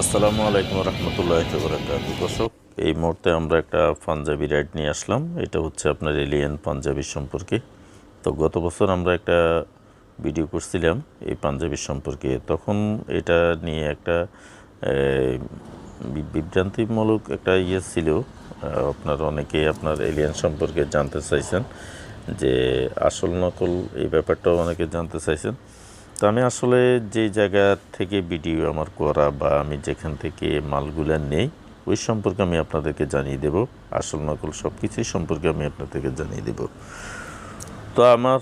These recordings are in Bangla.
আসসালামু আলাইকুম রহমতুল্লাহ বরাকাত দর্শক, এই মুহূর্তে আমরা একটা পাঞ্জাবি রাইড নিয়ে আসলাম। এটা হচ্ছে আপনার এলিয়েন পাঞ্জাবি সম্পর্কে। তো গত বছর আমরা একটা ভিডিও করছিলাম এই পাঞ্জাবি সম্পর্কে। তখন এটা নিয়ে একটা বিভ্রান্তিমূলক একটা ইয়ে ছিল। আপনার অনেকে আপনার এলিয়েন সম্পর্কে জানতে চাইছেন যে আসল নকল এই ব্যাপারটাও অনেকে জানতে চাইছেন। তো আমি আসলে যে জায়গা থেকে ভিডিও আমার করা বা আমি যেখান থেকে মালগুলো নেই ওই সম্পর্কে আমি আপনাদেরকে জানিয়ে দেব। আসল নকল সব কিছুই সম্পর্কে আমি আপনাদেরকে জানিয়ে দেব। তো আমার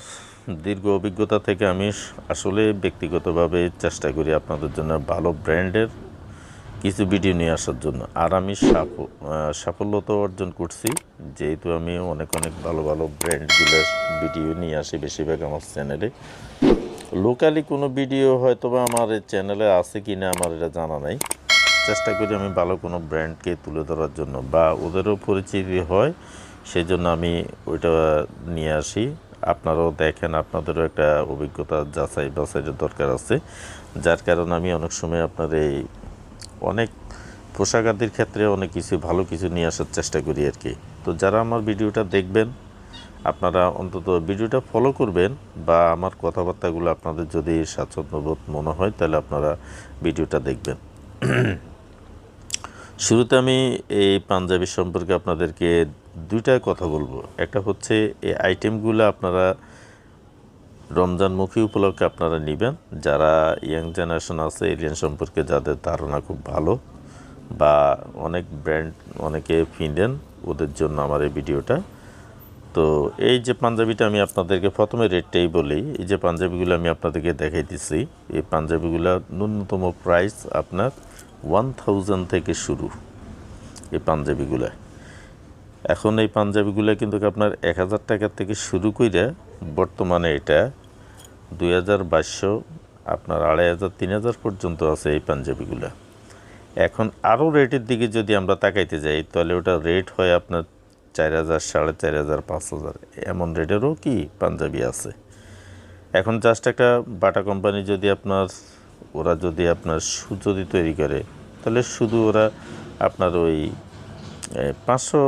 দীর্ঘ অভিজ্ঞতা থেকে আমি আসলে ব্যক্তিগতভাবে চেষ্টা করি আপনাদের জন্য ভালো ব্র্যান্ডের কিছু ভিডিও নিয়ে আসার জন্য। আর আমি সাফ- আহ, সাফল্য তো অর্জন করছি যেহেতু আমি অনেক অনেক ভালো ভালো ব্র্যান্ডগুলোর ভিডিও নিয়ে আসি বেশিরভাগ আমার চ্যানেলে। লোকালি কোনো ভিডিও হয়তো বা আমার চ্যানেলে আছে কি না আমার এটা জানা নাই। চেষ্টা করি আমি ভালো কোনো ব্র্যান্ডকে তুলে ধরার জন্য বা ওদেরও পরিচিতি হয় সেই জন্য আমি ওইটা নিয়ে আসি। আপনারাও দেখেন, আপনাদেরও একটা অভিজ্ঞতা যাচাই বাছাইয়ের দরকার আছে। যার কারণে আমি অনেক সময় আপনার এই অনেক পোশাক আদির ক্ষেত্রে অনেক কিছু, ভালো কিছু নিয়ে আসার চেষ্টা করি আর কি। তো যারা আমার ভিডিওটা দেখবেন আপনারা অন্তত ভিডিওটা ফলো করবেন বা আমার কথাবার্তাগুলো আপনাদের যদি স্বাচ্ছন্দ্যবোধ মনে হয়, তাহলে আপনারা ভিডিওটা দেখবেন। শুরুতে আমি এই পাঞ্জাবি সম্পর্কে আপনাদেরকে দুইটা কথা বলব। একটা হচ্ছে, এই আইটেমগুলো আপনারা রমজানমুখী উপলক্ষে আপনারা নেবেন। যারা ইয়াং জেনারেশন আছে এলিয়ান সম্পর্কে যাদের ধারণা খুব ভালো বা অনেক ব্র্যান্ড অনেকে ফিনেন, ওদের জন্য আমার এই ভিডিওটা। তো এই যে পাঞ্জাবিটা আমি আপনাদেরকে প্রথমে রেটটাই বলি, এই যে পাঞ্জাবিগুলো আমি আপনাদেরকে দেখাইতেছি, এই পাঞ্জাবিগুলো ন্যূনতম প্রাইস আপনার ওয়ান থেকে শুরু, এই পাঞ্জাবিগুলো। এখন এই পাঞ্জাবিগুলো কিন্তু আপনার এক হাজার টাকা থেকে শুরু করে বর্তমানে এটা দুই হাজার বাইশশো, আপনার আড়াই হাজার, তিন হাজার পর্যন্ত আছে এই পাঞ্জাবিগুলো। এখন আরও রেটের দিকে যদি আমরা তাকাইতে যাই, তাহলে ওটা রেট হয় আপনার চার হাজার, সাড়ে চার হাজার, পাঁচ হাজার। এমন রেটেরও কি পাঞ্জাবি আছে? এখন জাস্ট একটা বাটা কোম্পানি যদি আপনার, ওরা যদি আপনার শু যদি তৈরি করে, তাহলে শুধু ওরা আপনার ওই পাঁচশো,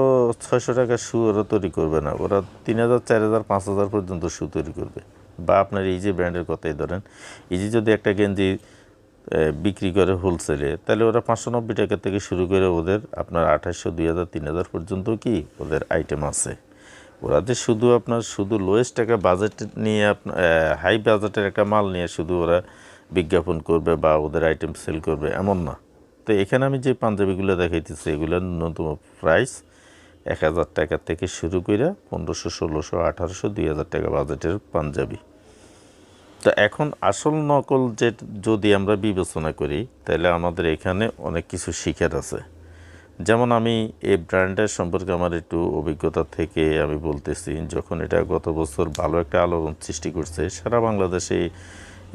ছয়শো টাকা শু ওরা তৈরি করবে না। ওরা তিন হাজার, চার হাজার, পাঁচ হাজার পর্যন্ত শু তৈরি করবে। বা আপনার এই যে ব্র্যান্ডের কথাই ধরেন, এই যে যদি একটা গেঞ্জি বিক্রি করে হোলসেলে তাহলে ওরা পাঁচশো নব্বই টাকা থেকে শুরু করে ওদের আপনার আঠাশশো, দুই হাজার, তিন হাজার পর্যন্ত কি ওদের আইটেম আছে। ওরা যে শুধু আপনার, শুধু লোয়েস্ট টাকা বাজেট নিয়ে আপনার হাই বাজেটের একটা মাল নিয়ে শুধু ওরা বিজ্ঞাপন করবে বা ওদের আইটেম সেল করবে, এমন না। তো এখানে আমি যে পাঞ্জাবিগুলো দেখাইতেছি এগুলোর ন্যূনতম প্রাইস এক হাজার টাকা থেকে শুরু করে পনেরোশো, ষোলোশো, আঠারোশো, দুই হাজার টাকা বাজেটের পাঞ্জাবি। তো এখন আসল নকল যে যদি আমরা বিবেচনা করি, তাহলে আমাদের এখানে অনেক কিছু শিখার আছে। যেমন আমি এই ব্র্যান্ডের সম্পর্কে আমার একটু অভিজ্ঞতা থেকে আমি বলতেছি, যখন এটা গত বছর ভালো একটা আলোড়ন সৃষ্টি করছে, সারা বাংলাদেশে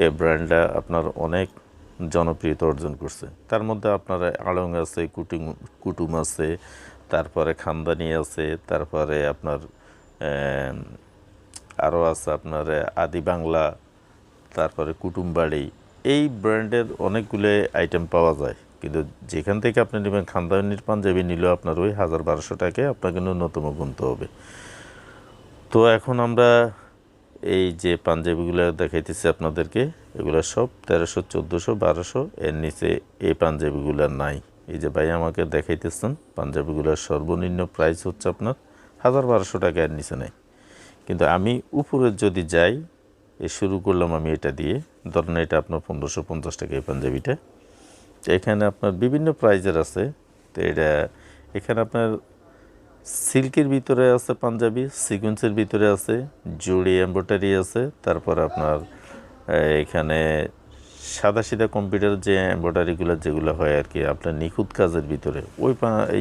এই ব্র্যান্ডটা আপনার অনেক জনপ্রিয়তা অর্জন করছে। তার মধ্যে আপনার আড়ং আছে, কুটুম কুটুম আছে, তারপরে খানদানি আছে, তারপরে আপনার আরও আছে আপনার, আদি বাংলা তারপরে কুটুমবাড়ি, এই ব্র্যান্ডের অনেকগুলো আইটেম পাওয়া যায়। কিন্তু যেখান থেকে আপনি নেবেন খানদানির পাঞ্জাবি নিলেও আপনার ওই হাজার বারোশো টাকায় আপনাকে ন্যূনতম গুনতে হবে। তো এখন আমরা এই যে পাঞ্জাবিগুলো দেখাইতেছি আপনাদেরকে, এগুলো সব তেরোশো, চোদ্দোশো, বারোশো, এর নিচে এই পাঞ্জাবিগুলো নাই। এই যে ভাই আমাকে দেখাইতেছেন, পাঞ্জাবিগুলোর সর্বনিম্ন প্রাইস হচ্ছে আপনার হাজার বারোশো টাকা এর নিচে নেই। কিন্তু আমি উপরে যদি যাই এ শুরু করলাম আমি এটা দিয়ে। ধরেন এটা আপনার পনেরোশো পঞ্চাশ টাকা এই পাঞ্জাবিটা। তো এখানে আপনার বিভিন্ন প্রাইজের আছে। তো এটা, এখানে আপনার সিল্কের ভিতরে আছে পাঞ্জাবি সিকুয়েন্সের ভিতরে আছে, জুড়ি এম্ব্রয়ডারি আছে, তারপর আপনার এখানে সাদা সিধা কম্পিউটার যে এম্ব্রয়ডারিগুলো যেগুলো হয় আর কি, আপনার নিখুঁত কাজের ভিতরে, ওই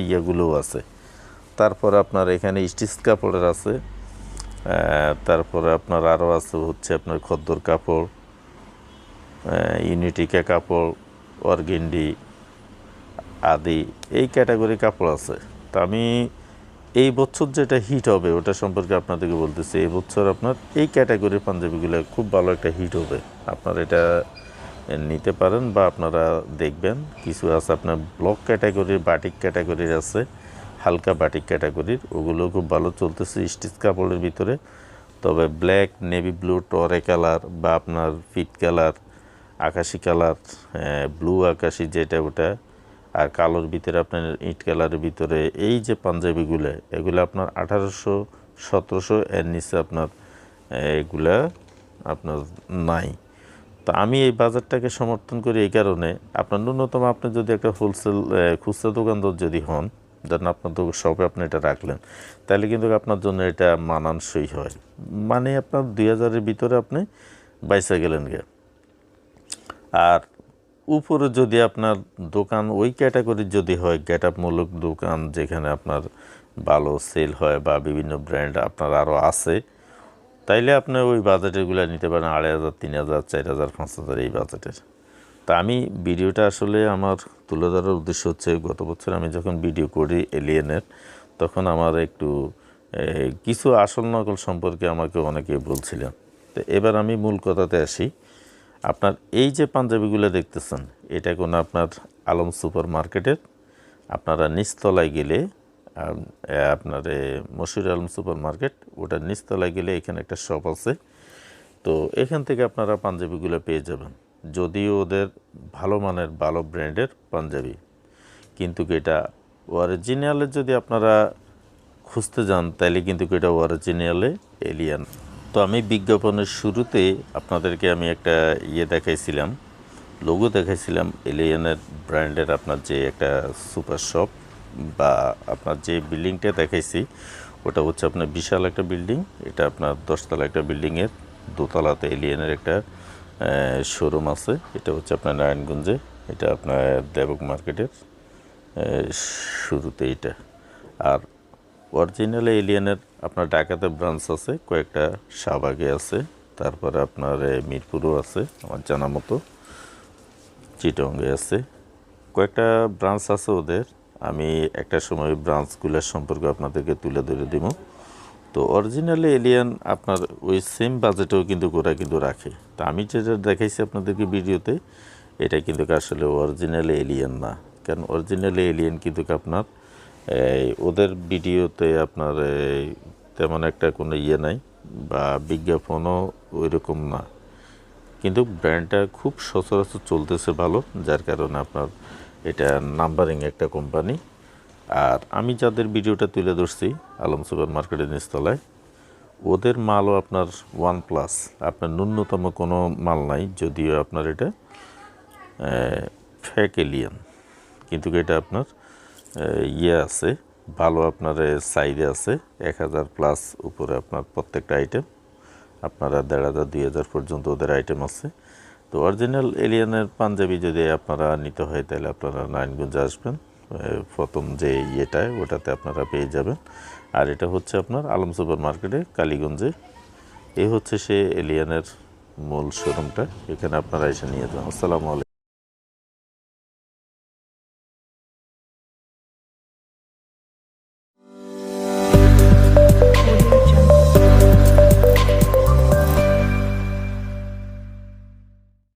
ইয়েগুলোও আছে। তারপর আপনার এখানে স্টিচ কাপড়ের আছে। তারপরে আপনার আরও আছে হচ্ছে আপনার খদ্দর কাপড় ইউনিটিকা কাপড়, অর্গেন্ডি আদি, এই ক্যাটাগরি কাপড় আছে। তা আমি এই বছর যেটা হিট হবে, ওটা সম্পর্কে আপনাদেরকে বলতেছি, এই বছর আপনার এই ক্যাটাগরির পাঞ্জাবিগুলো খুব ভালো একটা হিট হবে। আপনার এটা নিতে পারেন বা আপনারা দেখবেন, কিছু আছে আপনার ব্লক ক্যাটাগরির বাটিক ক্যাটাগরির আছে। হালকা বাটিক ক্যাটাগরির ওগুলো খুব ভালো চলতেছে স্টিচ কাপড়ের ভিতরে। তবে ব্ল্যাক, নেভি ব্লু, টরে কালার বা আপনার ফিট কালার, আকাশি কালার ব্লু আকাশি যেটা ওটা, আর কালোর ভিতরে আপনার ইট কালারের ভিতরে, এই যে পাঞ্জাবিগুলো, এগুলো আপনার আঠারোশো, সতেরোশো, এর নিচে আপনার এগুলা আপনার নাই। তো আমি এই বাজারটাকে সমর্থন করি এই কারণে। আপনার ন্যূনতম আপনি যদি একটা হোলসেল খুচরা দোকানদার যদি হন ধরেন আপনার তো শপে আপনি এটা রাখলেন। তাহলে কিন্তু আপনার জন্য এটা মানানসই হয়। মানে আপনার দুই হাজারের ভিতরে আপনি বাইসা গেলেন গে আর উপরে যদি আপনার দোকান ওই ক্যাটাগরির যদি হয় গেট আপমূলক দোকান যেখানে আপনার ভালো সেল হয় বা বিভিন্ন ব্র্যান্ড আপনার আরও আছে, তাইলে আপনি ওই বাজেটেরগুলো নিতে পারেন আড়াই হাজার, তিন হাজার, চার হাজার, পাঁচ হাজার এই বাজেটের। তা আমি ভিডিওটা আসলে আমার তুলে ধরার উদ্দেশ্য হচ্ছে, গত বছর আমি যখন ভিডিও করি এলিয়েনের তখন আমার একটু কিছু আসল নকল সম্পর্কে আমাকে অনেকে বলছিলেন। তো এবার আমি মূল কথাতে আসি। আপনার এই যে পাঞ্জাবিগুলো দেখতেছেন, এটা কোনো আপনার আলম সুপার মার্কেটের আপনারা নিচতলায় গেলে আপনার মশুর আলম সুপার মার্কেট ওটার নিচতলায় গেলে এখানে একটা শপ আছে। তো এখান থেকে আপনারা পাঞ্জাবিগুলো পেয়ে যাবেন। যদিও ওদের ভালো মানের, ভালো ব্র্যান্ডের পাঞ্জাবি। কিন্তু এটা অরিজিনালে যদি আপনারা খুঁজতে যান তাহলে কিন্তু এটা অরিজিনালে এলিয়ান তো আমি বিজ্ঞাপনের শুরুতে আপনাদেরকে আমি একটা ইয়ে দেখাইছিলাম লোগো দেখাইছিলাম এলিয়ানের ব্র্যান্ডের আপনার যে একটা সুপার শপ বা আপনার যে বিল্ডিংটা দেখাইছি, ওটা হচ্ছে আপনার বিশাল একটা বিল্ডিং এটা আপনার দশতলা একটা বিল্ডিংয়ের দোতলাতে এলিয়ানের একটা শোরুম আছে। এটা হচ্ছে আপনার নারায়ণগঞ্জে। এটা আপনার দেবক মার্কেটের শুরুতে এটা। আর অরিজিনাল এলিয়ানের আপনার ঢাকাতে ব্রাঞ্চ আছে, কয়েকটা শাহবাগে আছে, তারপরে আপনার মিরপুরও আছে, আমার জানা মতো। চিটঙ্গে আছে। কয়েকটা ব্রাঞ্চ আছে ওদের। আমি একটা সময় ব্রাঞ্চগুলোর সম্পর্কে আপনাদেরকে তুলে ধরে দিব। তো অরিজিনালি এলিয়ান আপনার ওই সেম বাজেটেও কিন্তু ওরা কিন্তু রাখে। তো আমি যেটা দেখাইছি আপনাদেরকে ভিডিওতে, এটা কিন্তু আসলে অরিজিনালি এলিয়ান না। কারণ অরিজিনালি এলিয়ান কিন্তু আপনার ওদের ভিডিওতে আপনার তেমন একটা কোনো ইয়ে নাই বা বিজ্ঞাপনও ওই রকম না। কিন্তু ব্র্যান্ডটা খুব সচরাচর চলতেছে ভালো, যার কারণে আপনার এটা নাম্বারিং একটা কোম্পানি আর আমি যাদের ভিডিওটা তুলে ধরছি, আলম সুপার মার্কেটের নিচতলায়, ওদের মালও আপনার ওয়ান প্লাস আপনার ন্যূনতম কোনো মাল নাই, যদিও আপনার এটা ফ্যাক এলিয়ান কিন্তু এটা আপনার ইয়ে আছে, ভালো আপনার সাইডে আছে, এক হাজার প্লাস উপরে আপনার প্রত্যেকটা আইটেম আপনারা দেড় হাজার, দুই হাজার পর্যন্ত ওদের আইটেম আছে। তো অরিজিনাল এলিয়ানের পাঞ্জাবি যদি আপনারা নিতে হয়, তাহলে আপনারা নারায়ণগঞ্জে আসবেন। প্রথম যে ইয়েটায় ওটাতে আপনারা পেয়ে যাবেন। আর এটা হচ্ছে আপনার আলম সুপার মার্কেটে কালীগঞ্জে। এ হচ্ছে সে এলিয়ানের মূল শোরুমটা। এখানে আপনারা এসে নিয়ে যান। আসসালামু আলাইকুম।